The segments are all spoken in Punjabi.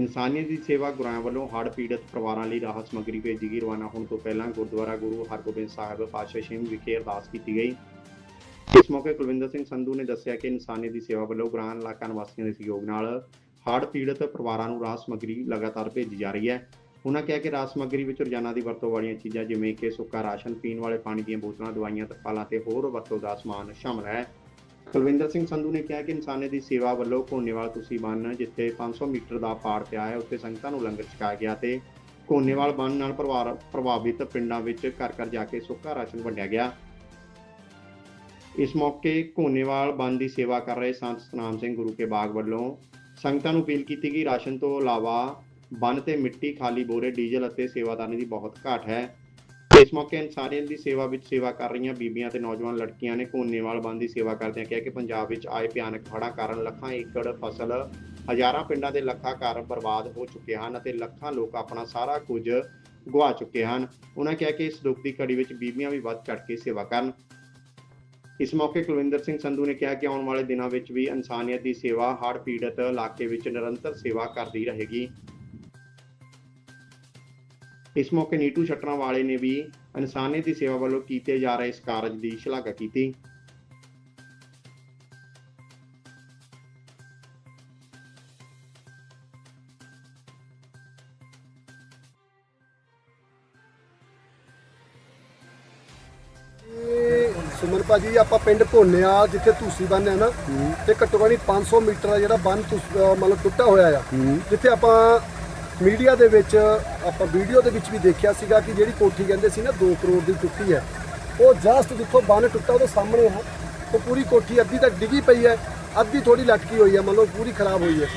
ਇਨਸਾਨੀਅਤ ਦੀ ਸੇਵਾ ਗੁਰਾਂ ਵੱਲੋਂ ਹੜ੍ਹ ਪੀੜਤ ਪਰਿਵਾਰਾਂ ਲਈ ਰਾਹਤ ਸਮੱਗਰੀ ਭੇਜੀ ਗਈ। ਰਵਾਨਾ ਹੋਣ ਤੋਂ ਪਹਿਲਾਂ ਗੁਰਦੁਆਰਾ ਗੁਰੂ ਹਰਗੋਬਿੰਦ ਸਾਹਿਬ ਪਾਤਸ਼ਾਹ ਸਿੰਘ ਵਿਖੇ ਅਰਦਾਸ ਕੀਤੀ ਗਈ। ਇਸ ਮੌਕੇ ਕੁਲਵਿੰਦਰ ਸਿੰਘ ਸੰਧੂ ਨੇ ਦੱਸਿਆ ਕਿ ਇਨਸਾਨੀਅਤ ਦੀ ਸੇਵਾ ਵੱਲੋਂ ਗ੍ਰਾਂ ਇਲਾਕਾ ਨਿਵਾਸੀਆਂ ਦੇ ਸਹਿਯੋਗ ਨਾਲ ਹੜ੍ਹ ਪੀੜਤ ਪਰਿਵਾਰਾਂ ਨੂੰ ਰਾਹਤ ਸਮੱਗਰੀ ਲਗਾਤਾਰ ਭੇਜੀ ਜਾ ਰਹੀ ਹੈ। ਉਹਨਾਂ ਕਿਹਾ ਕਿ ਰਾਹਤ ਸਮੱਗਰੀ ਵਿੱਚ ਰੋਜ਼ਾਨਾ ਦੀ ਵਰਤੋਂ ਵਾਲੀਆਂ ਚੀਜ਼ਾਂ ਜਿਵੇਂ ਕਿ ਸੁੱਕਾ ਰਾਸ਼ਨ, ਪੀਣ ਵਾਲੇ ਪਾਣੀ ਦੀਆਂ ਬੋਤਲਾਂ, ਦਵਾਈਆਂ, ਤਰਪਾਲਾਂ ਤੇ ਹੋਰ ਵਰਤੋਂ ਦਾ ਸਮਾਨ ਸ਼ਾਮਲ ਹੈ। ਕੁਲਵਿੰਦਰ ਸਿੰਘ ਸੰਧੂ ਨੇ ਕਿਹਾ ਕਿ ਇਨਸਾਨੇ ਦੀ ਸੇਵਾ ਵੱਲੋਂ ਕੋਨੇਵਾਲ ਤੁਸੀਂ ਬੰਨ, ਜਿੱਥੇ 500 ਮੀਟਰ ਦਾ ਪਾੜ ਪਿਆ ਹੈ, ਉੱਥੇ ਸੰਗਤਾਂ ਨੂੰ ਲੰਗਰ ਛਕਾਇਆ ਗਿਆ ਤੇ ਕੋਨੇਵਾਲ ਬੰਨ ਨਾਲ ਪਰਿਵਾਰ, ਪ੍ਰਭਾਵਿਤ ਪਿੰਡਾਂ ਵਿੱਚ ਘਰ ਘਰ ਜਾ ਕੇ ਸੁੱਕਾ ਰਾਸ਼ਨ ਵੰਡਿਆ ਗਿਆ। ਇਸ ਮੌਕੇ ਕੋਨੇਵਾਲ ਬੰਨ ਦੀ ਸੇਵਾ ਕਰ ਰਹੇ ਸੰਤ ਸਤਨਾਮ ਸਿੰਘ ਗੁਰੂ ਕੇ ਬਾਗ ਵੱਲੋਂ ਸੰਗਤਾਂ ਨੂੰ ਅਪੀਲ ਕੀਤੀ ਗਈ ਰਾਸ਼ਨ ਤੋਂ ਇਲਾਵਾ ਬੰਨ ਤੇ ਮਿੱਟੀ, ਖਾਲੀ ਬੋਰੇ, ਡੀਜ਼ਲ ਅਤੇ ਸੇਵਾਦਾਨੀ ਦੀ ਬਹੁਤ ਘਾਟ ਹੈ। ਇਸ ਮੌਕੇ ਇਨਸਾਨੀਅਤ ਦੀ ਸੇਵਾ ਵਿੱਚ ਸੇਵਾ ਕਰ ਰਹੀਆਂ ਬੀਬੀਆਂ ਤੇ ਨੌਜਵਾਨ ਲੜਕੀਆਂ ਨੇ ਕੋਨੇਵਾਲ ਬੰਨ ਦੀ ਸੇਵਾ ਕਰਦਿਆਂ ਕਿਹਾ ਕਿ ਪੰਜਾਬ ਵਿੱਚ ਆਏ ਭਿਆਨਕ ਹੜ੍ਹਾਂ ਕਾਰਨ ਲੱਖਾਂ ਏਕੜ ਫਸਲ, ਹਜ਼ਾਰਾਂ ਪਿੰਡਾਂ ਦੇ ਲੱਖਾਂ ਘਰ ਬਰਬਾਦ ਹੋ ਚੁੱਕੇ ਹਨ ਅਤੇ ਲੱਖਾਂ ਲੋਕ ਆਪਣਾ ਸਾਰਾ ਕੁਝ ਗਵਾ ਚੁੱਕੇ ਹਨ। ਉਹਨਾਂ ਕਿਹਾ ਕਿ ਇਸ ਦੁੱਖ ਦੀ ਘੜੀ ਵਿੱਚ ਬੀਬੀਆਂ ਵੀ ਵੱਧ ਚੜ੍ਹ ਕੇ ਸੇਵਾ ਕਰਨ। ਇਸ ਮੌਕੇ ਕੁਲਵਿੰਦਰ ਸਿੰਘ ਸੰਧੂ ਨੇ ਕਿਹਾ ਕਿ ਆਉਣ ਵਾਲੇ ਦਿਨਾਂ ਵਿੱਚ ਵੀ ਇਨਸਾਨੀਅਤ ਦੀ ਸੇਵਾ, ਹੜ੍ਹ ਪੀੜਤ ਇਲਾਕੇ ਵਿੱਚ ਨਿਰੰਤਰ ਸੇਵਾ ਕਰਦੀ ਰਹੇਗੀ। ਇਸ ਮੌਕੇ ਨੀਟੂ ਛਟਰਾਂ ਵਾਲੇ ਨੇ ਵੀ ਇਨਸਾਨੀਅਤ ਦੀ ਸੇਵਾ ਵੱਲੋਂ ਕੀਤੇ ਜਾ ਰਹੇ ਇਸ ਕਾਰਜ ਦੀ ਸ਼ਲਾਘਾ ਕੀਤੀ। ਇਹ ਸੁਮਨ ਭਾਜੀ ਆਪਾਂ ਪਿੰਡ ਭੋਨਿਆ ਜਿੱਥੇ ਧੂਸੀ ਬੰਨ ਹੈ ਨਾ ਤੇ ਘੱਟੋ ਘੱਟ 500 ਮੀਟਰ ਦਾ ਜਿਹੜਾ ਬੰਨ ਮਤਲਬ ਟੁੱਟਾ ਹੋਇਆ ਆ ਜਿੱਥੇ ਆਪਾਂ ਮੀਡੀਆ ਦੇ ਵਿੱਚ ਆਪਾਂ ਵੀਡੀਓ ਦੇ ਵਿੱਚ ਵੀ ਦੇਖਿਆ ਸੀਗਾ ਕਿ ਜਿਹੜੀ ਕੋਠੀ ਕਹਿੰਦੇ ਸੀ ਨਾ 2 ਕਰੋੜ ਦੀ ਟੁੱਟੀ ਹੈ। ਉਹ ਜਸਟ ਜਿੱਥੋਂ ਬੰਨ ਟੁੱਟਾ ਉਹਦੇ ਸਾਹਮਣੇ ਹੈ। ਉਹ ਪੂਰੀ ਕੋਠੀ ਅੱਧੀ ਤੱਕ ਡਿੱਗੀ ਪਈ ਹੈ। ਅੱਧੀ ਥੋੜੀ ਲਟਕੀ ਹੋਈ ਹੈ ਮਤਲਬ ਪੂਰੀ ਖਰਾਬ ਹੋਈ ਹੈ।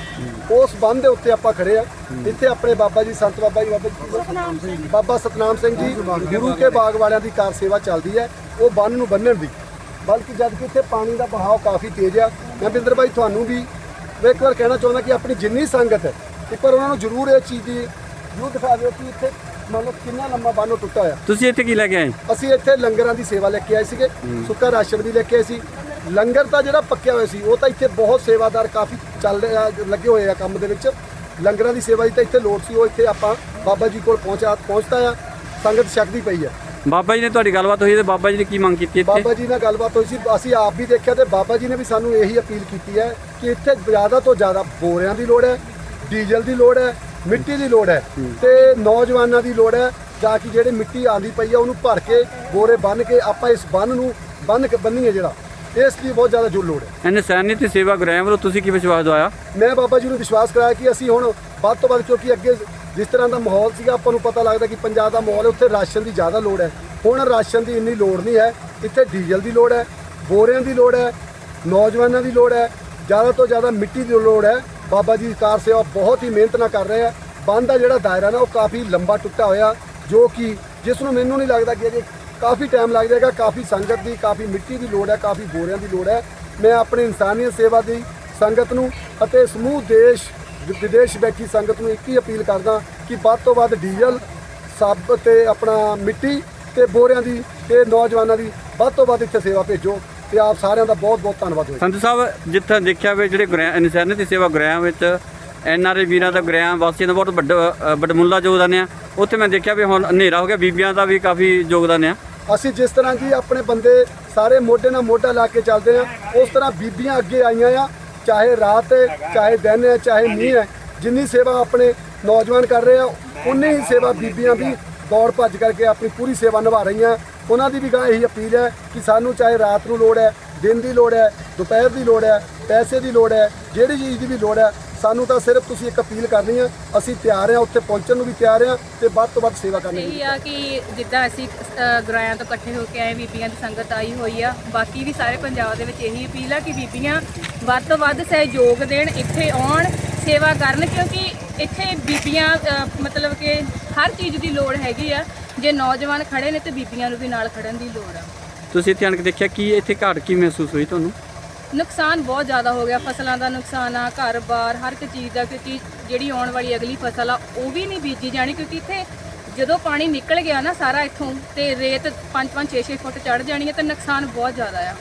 ਉਸ ਬੰਨ ਦੇ ਉੱਤੇ ਆਪਾਂ ਖੜੇ ਆ ਇੱਥੇ ਆਪਣੇ ਬਾਬਾ ਜੀ ਸੰਤ ਬਾਬਾ ਜੀ ਬਾਬਾ ਬਾਬਾ ਸਤਨਾਮ ਸਿੰਘ ਜੀ ਗੁਰੂ ਕੇ ਬਾਗ ਵਾਲਿਆਂ ਦੀ ਕਾਰ ਸੇਵਾ ਚੱਲਦੀ ਹੈ। ਉਹ ਬੰਨ ਨੂੰ ਬੰਨਣ ਦੀ। ਬਲਕਿ ਜਦ ਕਿ ਇੱਥੇ ਪਾਣੀ ਦਾ ਬਹਾਅ ਕਾਫੀ ਤੇਜ਼ ਆ। ਮੈਂ ਬਿੰਦਰ ਭਾਈ ਤੁਹਾਨੂੰ ਵੀ ਮੈਂ ਇੱਕ ਵਾਰ ਕਹਿਣਾ ਚਾਹੁੰਦਾ ਕਿ ਆਪਣੀ ਜਿੰਨੀ ਸੰਗਤ ਹੈ ਇੱਕ ਵਾਰ ਉਹਨਾਂ ਨੂੰ ਜ਼ਰੂਰ ਇਹ ਚੀਜ਼ ਦੀ ਜ਼ਰੂਰ ਦਿਖਾ ਦਿਓ ਕਿ ਇੱਥੇ ਮੰਨ ਲਓ ਕਿੰਨਾ ਲੰਮਾ ਬੰਨ ਟੁੱਟਾ ਹੋਇਆ ਤੁਸੀਂ ਇੱਥੇ ਕੀ ਲੈ ਕੇ ਆਏ? ਅਸੀਂ ਇੱਥੇ ਲੰਗਰਾਂ ਦੀ ਸੇਵਾ ਲੈ ਕੇ ਆਏ ਸੀਗੇ ਸੁੱਕਾ ਰਾਸ਼ਨ ਵੀ ਲੈ ਕੇ ਆਏ ਸੀ। ਲੰਗਰ ਤਾਂ ਜਿਹੜਾ ਪੱਕਿਆ ਹੋਇਆ ਸੀ ਉਹ ਤਾਂ ਇੱਥੇ ਬਹੁਤ ਸੇਵਾਦਾਰ ਕਾਫੀ ਚੱਲ ਰਿਹਾ ਲੱਗੇ ਹੋਏ ਆ ਕੰਮ ਦੇ ਵਿੱਚ। ਲੰਗਰਾਂ ਦੀ ਸੇਵਾ ਦੀ ਤਾਂ ਇੱਥੇ ਲੋੜ ਸੀ ਉਹ ਇੱਥੇ ਆਪਾਂ ਬਾਬਾ ਜੀ ਕੋਲ ਪਹੁੰਚਾ ਪਹੁੰਚਤਾ ਆ। ਸੰਗਤ ਛਕਦੀ ਪਈ ਆ। ਬਾਬਾ ਜੀ ਨੇ ਤੁਹਾਡੀ ਗੱਲਬਾਤ ਹੋਈ ਤੇ ਬਾਬਾ ਜੀ ਨੇ ਕੀ ਮੰਗ ਕੀਤੀ ਇੱਥੇ? ਬਾਬਾ ਜੀ ਨਾਲ ਗੱਲਬਾਤ ਹੋਈ ਸੀ ਅਸੀਂ ਆਪ ਵੀ ਦੇਖਿਆ ਤੇ ਬਾਬਾ ਜੀ ਨੇ ਵੀ ਸਾਨੂੰ ਇਹੀ ਅਪੀਲ ਕੀਤੀ ਹੈ ਕਿ ਇੱਥੇ ਜ਼ਿਆਦਾ ਤੋਂ ਜ਼ਿਆਦਾ ਬੋਰਿਆਂ ਦੀ ਲੋੜ ਹੈ ਡੀਜ਼ਲ ਦੀ ਲੋੜ ਹੈ ਮਿੱਟੀ ਦੀ ਲੋੜ ਹੈ ਤੇ ਨੌਜਵਾਨਾਂ ਦੀ ਲੋੜ ਹੈ ਜਾ ਕਿ ਜਿਹੜੇ ਮਿੱਟੀ ਆਂਦੀ ਪਈ ਆ ਉਹਨੂੰ ਭਰ ਕੇ ਬੋਰੇ ਬੰਨ ਕੇ ਆਪਾਂ ਇਸ ਬੰਨ ਨੂੰ ਬੰਨ ਕੇ ਬੰਨੀਏ ਜਿਹੜਾ ਇਸ ਲਈ ਬਹੁਤ ਜ਼ਿਆਦਾ ਜ਼ਰੂਰ ਲੋੜ ਹੈ। ਇਨਸਾਨੀਅਤ ਦੀ ਸੇਵਾ ਗੁਰੈਮ ਵੱਲੋਂ ਤੁਸੀਂ ਕੀ ਵਿਸ਼ਵਾਸ ਦਵਾਇਆ? ਮੈਂ ਬਾਬਾ ਜੀ ਨੂੰ ਵਿਸ਼ਵਾਸ ਕਰਾਇਆ ਕਿ ਅਸੀਂ ਹੁਣ ਵੱਧ ਤੋਂ ਵੱਧ ਕਿਉਂਕਿ ਅੱਗੇ ਜਿਸ ਤਰ੍ਹਾਂ ਦਾ ਮਾਹੌਲ ਸੀਗਾ ਆਪਾਂ ਨੂੰ ਪਤਾ ਲੱਗਦਾ ਕਿ ਪੰਜਾਬ ਦਾ ਮਾਹੌਲ ਹੈ ਉੱਥੇ ਰਾਸ਼ਨ ਦੀ ਜ਼ਿਆਦਾ ਲੋੜ ਹੈ। ਹੁਣ ਰਾਸ਼ਨ ਦੀ ਇੰਨੀ ਲੋੜ ਨਹੀਂ ਹੈ ਇੱਥੇ ਡੀਜ਼ਲ ਦੀ ਲੋੜ ਹੈ ਬੋਰਿਆਂ ਦੀ ਲੋੜ ਹੈ ਨੌਜਵਾਨਾਂ ਦੀ ਲੋੜ ਹੈ ਜ਼ਿਆਦਾ ਤੋਂ ਜ਼ਿਆਦਾ ਮਿੱਟੀ ਦੀ ਲੋੜ ਹੈ। ਬਾਬਾ ਜੀ ਦੀ ਕਾਰ ਸੇਵਾ ਬਹੁਤ ਹੀ ਮਿਹਨਤ ਨਾਲ ਕਰ ਰਹੇ ਆ। ਬੰਦ ਦਾ ਜਿਹੜਾ ਦਾਇਰਾ ਨਾ, ਉਹ ਕਾਫੀ ਲੰਬਾ ਟੁੱਟਾ ਹੋਇਆ, ਜੋ ਕਿ ਜਿਸ ਨੂੰ ਮੈਨੂੰ ਨਹੀਂ ਲੱਗਦਾ ਕਿ ਅਜੇ ਕਾਫੀ ਟਾਈਮ ਲੱਗ ਜਾਏਗਾ, ਕਾਫੀ ਸੰਗਤ ਦੀ, ਕਾਫੀ ਮਿੱਟੀ ਦੀ ਲੋੜ ਹੈ, ਕਾਫੀ ਬੋਰਿਆਂ ਦੀ ਲੋੜ ਹੈ। ਮੈਂ ਆਪਣੇ ਇਨਸਾਨੀਅਤ ਸੇਵਾ ਦੀ ਸੰਗਤ ਨੂੰ ਅਤੇ ਸਮੂਹ ਦੇਸ਼, ਵਿਦੇਸ਼ ਬੈਠੀ ਸੰਗਤ ਨੂੰ ਇੱਕ ਹੀ ਅਪੀਲ ਕਰਦਾ ਕਿ ਵੱਧ ਤੋਂ ਵੱਧ ਡੀਜ਼ਲ ਸਬ ਤੇ ਆਪਣਾ ਮਿੱਟੀ ਤੇ ਬੋਰਿਆਂ ਦੀ ਤੇ ਨੌਜਵਾਨਾਂ ਦੀ ਵੱਧ ਤੋਂ ਵੱਧ ਇੱਥੇ ਸੇਵਾ ਭੇਜੋ। ਤੇ ਆਪ ਸਾਰਿਆਂ ਦਾ ਬਹੁਤ ਬਹੁਤ ਧੰਨਵਾਦ ਹੋਵੇ ਸੰਤ ਸਾਹਿਬ ਜਿੱਥੇ ਦੇਖਿਆ ਵੇ ਜਿਹੜੇ ਗੁਰੈਮ ਇਨਸਾਨੀਅਤ ਦੀ ਸੇਵਾ ਗੁਰੈਮ ਵਿੱਚ ਐਨ ਆਰ ਆਈ ਵੀਰਾਂ ਦਾ ਗੁਰੈਮ ਵਾਸੀਆਂ ਦਾ ਬਹੁਤ ਵੱਡਾ ਵੱਡਮੁੱਲਾ ਯੋਗਦਾਨ ਆ। ਉੱਥੇ ਮੈਂ ਦੇਖਿਆ ਵੀ ਹੁਣ ਹਨੇਰਾ ਹੋ ਗਿਆ ਬੀਬੀਆਂ ਦਾ ਵੀ ਕਾਫੀ ਯੋਗਦਾਨ ਆ। ਅਸੀਂ ਜਿਸ ਤਰ੍ਹਾਂ ਕਿ ਆਪਣੇ ਬੰਦੇ ਸਾਰੇ ਮੋਢੇ ਨਾਲ ਮੋਢਾ ਲਾ ਕੇ ਚੱਲਦੇ ਆ ਉਸ ਤਰ੍ਹਾਂ ਬੀਬੀਆਂ ਅੱਗੇ ਆਈਆਂ ਆ ਚਾਹੇ ਰਾਤ ਹੈ ਚਾਹੇ ਦਿਨ ਹੈ ਚਾਹੇ ਮੀਂਹ ਹੈ ਜਿੰਨੀ ਸੇਵਾ ਆਪਣੇ ਨੌਜਵਾਨ ਕਰ ਰਹੇ ਆ ਉਨੀ ਹੀ ਸੇਵਾ ਬੀਬੀਆਂ ਵੀ ਦੌੜ ਭੱਜ ਕਰਕੇ ਆਪਣੀ ਪੂਰੀ ਸੇਵਾ ਨਿਭਾ ਰਹੀਆਂ। ਉਹਨਾਂ ਦੀ ਵੀ ਗਾਂ ਇਹੀ ਅਪੀਲ ਹੈ ਕਿ ਸਾਨੂੰ ਚਾਹੇ ਰਾਤ ਨੂੰ ਲੋੜ ਹੈ ਦਿਨ ਦੀ ਲੋੜ ਹੈ ਦੁਪਹਿਰ ਦੀ ਲੋੜ ਹੈ ਪੈਸੇ ਦੀ ਲੋੜ ਹੈ ਜਿਹੜੀ ਚੀਜ਼ ਦੀ ਵੀ ਲੋੜ ਹੈ ਸਾਨੂੰ ਤਾਂ ਸਿਰਫ ਤੁਸੀਂ ਇੱਕ ਅਪੀਲ ਕਰਨੀ ਹੈ ਅਸੀਂ ਤਿਆਰ ਹਾਂ ਉੱਥੇ ਪਹੁੰਚਣ ਨੂੰ ਵੀ ਤਿਆਰ ਹਾਂ ਤੇ ਵੱਧ ਤੋਂ ਵੱਧ ਸੇਵਾ ਕਰਨ ਇਹੀ ਆ ਕਿ ਜਿੱਦਾਂ ਅਸੀਂ ਗੁਰਾਇਆਂ ਤੋਂ ਇਕੱਠੇ ਹੋ ਕੇ ਆਏ ਬੀਬੀਆਂ ਦੀ ਸੰਗਤ ਆਈ ਹੋਈ ਆ। ਬਾਕੀ ਵੀ ਸਾਰੇ ਪੰਜਾਬ ਦੇ ਵਿੱਚ ਇਹੀ ਅਪੀਲ ਆ ਕਿ ਬੀਬੀਆਂ ਵੱਧ ਤੋਂ ਵੱਧ ਸਹਿਯੋਗ ਦੇਣ ਇੱਥੇ ਆਉਣ ਸੇਵਾ ਕਰਨ ਕਿਉਂਕਿ ਇੱਥੇ ਬੀਬੀਆਂ ਮਤਲਬ ਕਿ ਹਰ ਚੀਜ਼ ਦੀ ਲੋੜ ਹੈਗੀ ਆ। ਜੇ ਨੌਜਵਾਨ ਖੜੇ ਨੇ ਤੇ ਬੀਬੀਆਂ ਨੂੰ ਵੀ ਨਾਲ ਖੜਨ ਦੀ ਲੋੜ ਆ। ਤੁਸੀਂ ਇੱਥੇ ਆਣ ਕੇ ਦੇਖਿਆ ਕੀ ਇੱਥੇ ਘਾਟ ਕੀ ਮਹਿਸੂਸ ਹੋਈ ਤੁਹਾਨੂੰ? ਨੁਕਸਾਨ ਬਹੁਤ ਜ਼ਿਆਦਾ ਹੋ ਗਿਆ। ਫਸਲਾਂ ਦਾ ਨੁਕਸਾਨ ਆ ਘਰ-ਬਾਰ ਹਰ ਇੱਕ ਚੀਜ਼ ਦਾ ਕਿਉਂਕਿ ਜਿਹੜੀ ਆਉਣ ਵਾਲੀ ਅਗਲੀ ਫਸਲ ਆ ਉਹ ਵੀ ਨਹੀਂ ਬੀਜੀ ਜਾਣੀ ਕਿਉਂਕਿ ਇੱਥੇ ਜਦੋਂ ਪਾਣੀ ਨਿਕਲ ਗਿਆ ਨਾ ਸਾਰਾ ਇੱਥੋਂ ਤੇ ਰੇਤ 5-5 6-6 ਫੁੱਟ ਚੜ ਜਾਣੀ ਹੈ ਤੇ ਨੁਕਸਾਨ ਬਹੁਤ ਜ਼ਿਆਦਾ ਆ।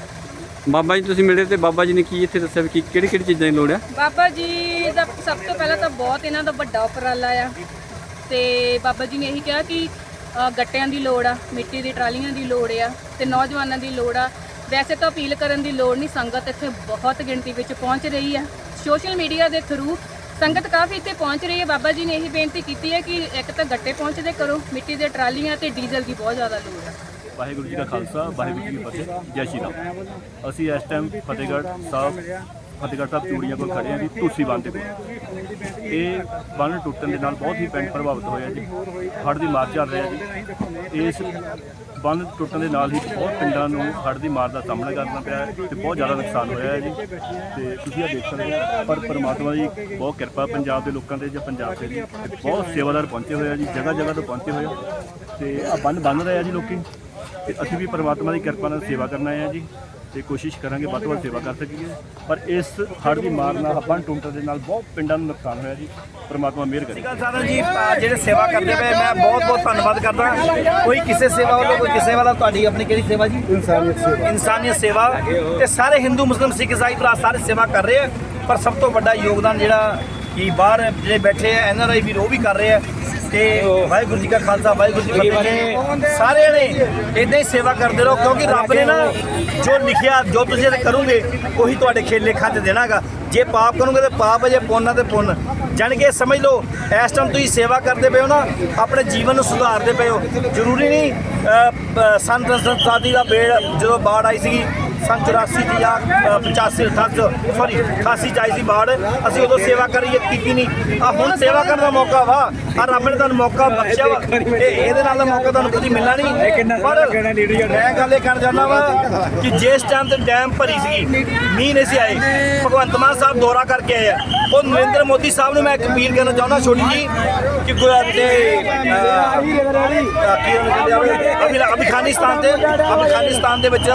ਬਾਬਾ ਜੀ ਤੁਸੀਂ ਮਿਲੇ ਤੇ ਬਾਬਾ ਜੀ ਨੇ ਕੀ ਇੱਥੇ ਦੱਸਿਆ ਵੀ ਕੀ ਕਿਹੜੀ ਕਿਹੜੀ ਚੀਜ਼ਾਂ ਦੀ ਲੋੜ ਆ? ਬਾਬਾ ਜੀ ਦਾ ਸਭ ਤੋਂ ਪਹਿਲਾਂ ਤਾਂ ਬਹੁਤ ਇਹਨਾਂ ਦਾ ਵੱਡਾ ਉਪਰਾਲਾ ਆ। ਤੇ ਬਾਬਾ ਜੀ ਨੇ ਇਹੀ ਕਿਹਾ ਕਿ ਅ, ਗੱਟਿਆਂ ਦੀ ਲੋੜ ਆ ਮਿੱਟੀ ਦੀ ਟਰਾਲੀਆਂ ਦੀ ਲੋੜ ਆ ਤੇ ਨੌਜਵਾਨਾਂ ਦੀ ਲੋੜ ਆ। ਵੈਸੇ ਤਾਂ ਅਪੀਲ ਕਰਨ ਦੀ ਲੋੜ ਨਹੀਂ ਸੰਗਤ ਇੱਥੇ ਬਹੁਤ ਗਿਣਤੀ ਵਿੱਚ ਪਹੁੰਚ ਰਹੀ ਆ। ਸੋਸ਼ਲ ਮੀਡੀਆ ਦੇ ਥਰੂ ਸੰਗਤ ਕਾਫੀ ਇੱਥੇ ਪਹੁੰਚ ਰਹੀ ਹੈ ਬਾਬਾ ਜੀ ਨੇ ਇਹੀ ਬੇਨਤੀ ਕੀਤੀ ਹੈ ਕਿ ਇੱਕ ਤਾਂ ਗੱਟੇ ਪਹੁੰਚਦੇ ਕਰੋ ਮਿੱਟੀ ਦੇ ਟਰਾਲੀਆਂ ਤੇ ਡੀਜ਼ਲ ਦੀ ਬਹੁਤ ਜ਼ਿਆਦਾ ਲੋੜ ਆ। ਵਾਹਿਗੁਰੂ ਜੀ ਕਾ ਖਾਲਸਾ ਵਾਹਿਗੁਰੂ ਜੀ ਕੀ ਫਤਿਹ ਜੈ ਸ਼੍ਰੀ ਰਾਮ। ਅਸੀਂ ਇਸ ਟਾਈਮ ਫਤਿਹਗੜ੍ਹ ਸਾਹਿਬ ਫਤਿਹਗੜ੍ਹ ਸਾਹਿਬ ਚੂੜੀਆਂ ਕੋਲ ਖੜੇ ਹਾਂ ਜੀ ਤੁਲਸੀ ਬੰਨ ਦੇ ਕੋਲ ਇਹ ਬੰਨ ਟੁੱਟਣ ਦੇ ਨਾਲ ਬਹੁਤ ਹੀ ਪਿੰਡ ਪ੍ਰਭਾਵਿਤ ਹੋਇਆ ਜੀ। ਹੜ੍ਹ ਦੀ ਮਾਰ ਚੱਲ ਰਿਹਾ ਜੀ। ਇਸ ਬੰਨ ਟੁੱਟਣ ਦੇ ਨਾਲ ਹੀ ਬਹੁਤ ਪਿੰਡਾਂ ਨੂੰ ਹੜ੍ਹ ਦੀ ਮਾਰ ਦਾ ਸਾਹਮਣਾ ਕਰਨਾ ਪਿਆ ਹੈ ਤੇ ਬਹੁਤ ਜ਼ਿਆਦਾ ਨੁਕਸਾਨ ਹੋਇਆ ਹੈ ਜੀ। ਤੇ ਤੁਸੀਂ ਇਹ ਦੇਖ ਸਕਦੇ ਹੋ, ਪਰ ਪਰਮਾਤਮਾ ਦੀ ਬਹੁਤ ਕਿਰਪਾ ਪੰਜਾਬ ਦੇ ਲੋਕਾਂ ਤੇ ਜਾਂ ਪੰਜਾਬ ਤੇ ਜੀ। ਬਹੁਤ ਸੇਵਾਦਾਰ ਪਹੁੰਚੇ ਹੋਏ ਆ ਜੀ ਜਗ੍ਹਾ ਜਗ੍ਹਾ ਤੋਂ ਪਹੁੰਚੇ ਹੋਏ ਆ। ਤੇ ਆ ਬੰਨ ਬੰਨ ਰਹੇ ਆ ਜੀ ਲੋਕੀ। ਤੇ ਅਸੀਂ ਵੀ ਪਰਮਾਤਮਾ ਦੀ ਕਿਰਪਾ ਨਾਲ ਸੇਵਾ ਕਰਨਾ ਆਏ ਆ ਜੀ। ਤੇ ਕੋਸ਼ਿਸ਼ ਕਰਾਂਗੇ ਵੱਧ ਤੋਂ ਵੱਧ ਸੇਵਾ ਕਰ ਸਕੀਏ। ਪਰ ਇਸ ਹੜ੍ਹ ਦੀ ਮਾਰ ਨਾਲ ਆਪਾਂ ਟੁੰਟਰ ਦੇ ਨਾਲ ਬਹੁਤ ਪਿੰਡਾਂ ਨੂੰ ਨੁਕਸਾਨ ਹੋਇਆ ਜੀ। ਪਰਮਾਤਮਾ ਮਿਹਰ ਕਰੇ। ਗੱਲ ਸਾਧਨ ਜੀ। ਅਹ ਜਿਹੜੇ ਸੇਵਾ ਕਰਦੇ ਪਏ ਮੈਂ ਬਹੁਤ ਬਹੁਤ ਧੰਨਵਾਦ ਕਰਦਾ। ਕੋਈ ਕਿਸੇ ਸੇਵਾ ਵੱਲੋਂ ਕੋਈ ਕਿਸੇ ਵਾਲਾ ਤੁਹਾਡੀ ਆਪਣੀ ਕਿਹੜੀ ਸੇਵਾ ਜੀ? ਇਨਸਾਨੀਅਤ ਸੇਵਾ। ਇਨਸਾਨੀਅਤ ਸੇਵਾ। ਤੇ ਸਾਰੇ ਹਿੰਦੂ ਮੁਸਲਿਮ ਸਿੱਖ ਈਸਾਈ ਭਰਾ ਸਾਰੇ ਸੇਵਾ ਕਰ ਰਹੇ ਆ। ਪਰ ਸਭ ਤੋਂ ਵੱਡਾ ਯੋਗਦਾਨ ਜਿਹੜਾ ਕਿ ਬਾਹਰ ਜਿਹੜੇ ਬੈਠੇ ਆ ਐਨਆਰਆਈ ਵੀਰ ਉਹ ਵੀ ਕਰ ਰਹੇ ਆ। ਤੇ ਵਾਹਿਗੁਰੂ ਜੀ ਕਾ ਖਾਲਸਾ ਵਾਹਿਗੁਰੂ ਜੀ ਕੀ ਫਤਿਹ। ਸਾਰਿਆਂ ਨੇ ਇਦਾਂ ਹੀ ਸੇਵਾ ਕਰਦੇ ਰਹੋ ਕਿਉਂਕਿ ਰੱਬ ਨੇ ਨਾ ਜੋ ਲਿਖਿਆ ਜੋ ਤੁਸੀਂ ਕਰੋਗੇ ਉਹੀ ਤੁਹਾਡੇ ਖੇਲੇ ਖਾਤੇ ਦੇਣਾਗਾ। ਜੇ ਪਾਪ ਕਰੋਗੇ ਤੇ ਪਾਪ ਹੈ ਜੇ ਪੁੰਨ ਹੈ ਤੇ ਪੁੰਨ। ਜਾਣੀ ਕਿ ਸਮਝ ਲਓ ਇਸ ਟਾਈਮ ਤੁਸੀਂ ਸੇਵਾ ਕਰਦੇ ਪਏ ਹੋ ਨਾ ਆਪਣੇ ਜੀਵਨ ਨੂੰ ਸੁਧਾਰਦੇ ਪਏ ਹੋ। ਜ਼ਰੂਰੀ ਨਹੀਂ ਅਹ, ਸੰਤ ਸੰਤਾਦੀ ਦਾ ਬੇੜ ਜਦੋਂ ਬਾੜ ਆਈ ਸੀਗੀ ਸੰਨ 84 ਦੀ ਜਾਂ ਅਹ, 85 88 ਸੌਰੀ 88 ਚ ਆਈ ਸੀ ਬਾੜ ਅਸੀਂ ਉਦੋਂ ਸੇਵਾ ਕਰੀਏ ਕੀਤੀ ਨਹੀਂ। ਆ ਹੁਣ ਸੇਵਾ ਕਰਨ ਦਾ ਮੌਕਾ ਵਾ। ਆ ਰੱਬ ਨੇ ਤੁਹਾਨੂੰ ਮੌਕਾ ਬਖਸ਼ਿਆ ਵਾ। ਇਹ ਇਹਦੇ ਨਾਲ ਦਾ ਮੌਕਾ ਤੁਹਾਨੂੰ ਕਦੀ ਮਿਲਣਾ ਨਹੀਂ। ਪਰ ਮੈਂ ਗੱਲ ਇਹ ਕਹਿਣਾ ਚਾਹੁੰਦਾ ਵਾ ਕਿ ਜਿਸ ਟਾਈਮ ਤੇ ਡੈਮ ਭਰੀ ਸੀਗੀ ਮੀਂਹ ਨਹੀਂ ਸੀ ਆਏ ਭਗਵੰਤ ਮਾਨ ਸਾਹਿਬ ਦੌਰਾ ਕਰਕੇ ਆਏ ਆ। ਉਹ ਨਰਿੰਦਰ ਮੋਦੀ ਸਾਹਿਬ ਨੂੰ ਮੈਂ ਇੱਕ ਅਪੀਲ ਕਰਨਾ ਚਾਹੁੰਦਾ ਛੋਟੀ ਜੀ ਕਿ ਗੁ- ਤੇ ਅਹ, ਕੀ ਉਹਨੂੰ ਕਹਿੰਦੇ ਆ, ਅਫੀ- ਅਫਗਾਨਿਸਤਾਨ ਤੇ ਅਫਗਾਨਿਸਤਾਨ ਦੇ ਵਿੱਚ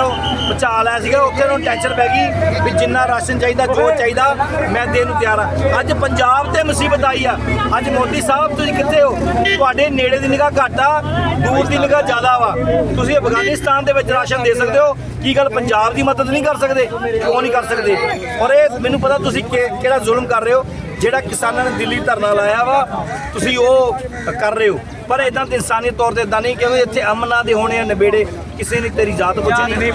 ਬਚਾ ਲਿਆ ਸੀਗਾ। ਉੱਥੇ ਨੂੰ ਟੈਨਸ਼ਨ ਪੈ ਗਈ ਵੀ ਜਿੰਨਾ ਰਾਸ਼ਨ ਚਾਹੀਦਾ ਜੋ ਚਾਹੀਦਾ ਮੈਂ ਦੇਣ ਨੂੰ ਤਿਆਰ ਆ। ਅੱਜ ਪੰਜਾਬ ਤੇ ਮੁਸੀਬਤ ਆਈ ਆ। ਅੱਜ ਮੋਦੀ ਸਾਹਿਬ ਤੁਸੀਂ ਕਿੱਥੇ ਹੋ। ਤੁਹਾਡੇ ਨੇੜੇ ਦੀ ਨਿਗਾਹ ਘੱਟ ਆ ਦੂਰ ਦੀ ਨਿਗਾਹ ਜ਼ਿਆਦਾ ਵਾ। ਤੁਸੀਂ ਅਫਗਾਨਿਸਤਾਨ ਦੇ ਵਿੱਚ ਰਾਸ਼ਨ ਦੇ ਸਕਦੇ ਹੋ। ਕੀ ਗੱਲ ਪੰਜਾਬ ਦੀ ਮਦਦ ਨਹੀਂ ਕਰ ਸਕਦੇ? ਕਿਉਂ ਨਹੀਂ ਕਰ ਸਕਦੇ? ਔਰ ਇਹ ਮੈਨੂੰ ਪਤਾ ਤੁਸੀਂ ਕਿਹੜਾ ਜ਼ੁਲਮ ਕਰ ਰਹੇ ਹੋ? ਜਿਹੜਾ ਕਿਸਾਨਾਂ ਨੇ ਦਿੱਲੀ ਧਰਨਾ ਲਾਇਆ ਵਾ ਤੁਸੀਂ ਉਹ ਕਰ ਰਹੇ ਹੋ। ਪਰ ਇਦਾਂ ਤੇ ਇਨਸਾਨੀ ਤੌਰ ਤੇ ਇਦਾਂ ਨਹੀਂ ਕਿਉਂਕਿ ਇੱਥੇ ਅਮਨਾਂ ਦੇ ਹੋਣੇ ਆ ਨਵੇੜੇ ਕਿਸੇ ਨੇ ਤੇਰੀ ਜਾਤ ਪੁੱਛਣੀ